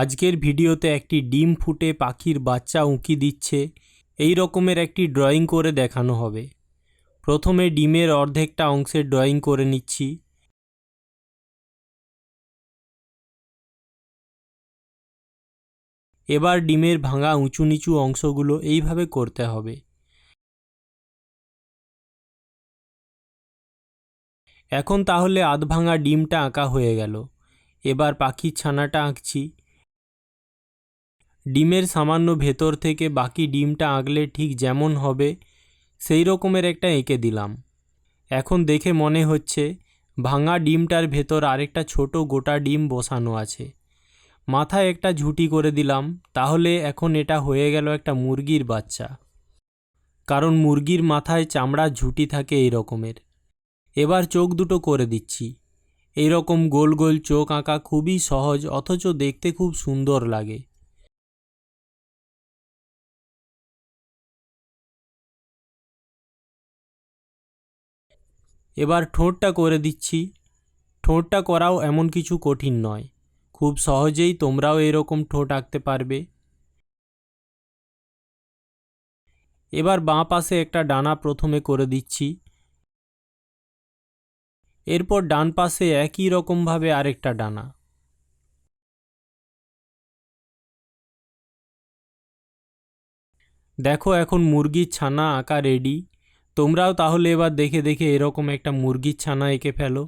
আজকের ভিডিওতে একটি ডিম ফুটে পাখির বাচ্চা উঁকি দিচ্ছে। এই রকমের একটি ড্রয়িং করে দেখানো হবে। প্রথমে ডিমের অর্ধেকটা অংশের ড্রয়িং করে নিচ্ছি। এবার ডিমের ভাঙা উঁচু নিচু অংশগুলো এইভাবে করতে হবে। এখন তাহলে আধ ভাঙা ডিমটা আঁকা হয়ে গেল। এবার পাখির ছানাটা আঁকছি। ডিমের সামান্য ভেতর থেকে বাকি ডিমটা আঁকলে ঠিক যেমন হবে, সেই রকমের একটা এঁকে দিলাম। এখন দেখে মনে হচ্ছে ভাঙা ডিমটার ভেতর আরেকটা ছোট গোটা ডিম বসানো আছে। মাথায় একটা ঝুটি করে দিলাম, তাহলে এখন এটা হয়ে গেল একটা মুরগির বাচ্চা। কারণ মুরগির মাথায় চামড়ার ঝুঁটি থাকে এই রকমের। এবার চোখ দুটো করে দিচ্ছি। এই রকম গোল গোল চোখ আঁকা খুবই সহজ, অথচ দেখতে খুব সুন্দর লাগে। এবার ঠোঁটটা করে দিচ্ছি। ঠোঁটটা করাও এমন কিছু কঠিন নয়। খুব সহজেই তোমরাও এরকম ঠোঁট আঁকতে পারবে। এবার বাঁ পাশে একটা ডানা প্রথমে করে দিচ্ছি। এরপর ডান পাশে একই রকমভাবে আরেকটা ডানা। দেখো এখন মুরগির ছানা আঁকা রেডি তোমরাও তাহলে এবার দেখে দেখে এরকম একটা মুরগির ছানা এঁকে ফেলো।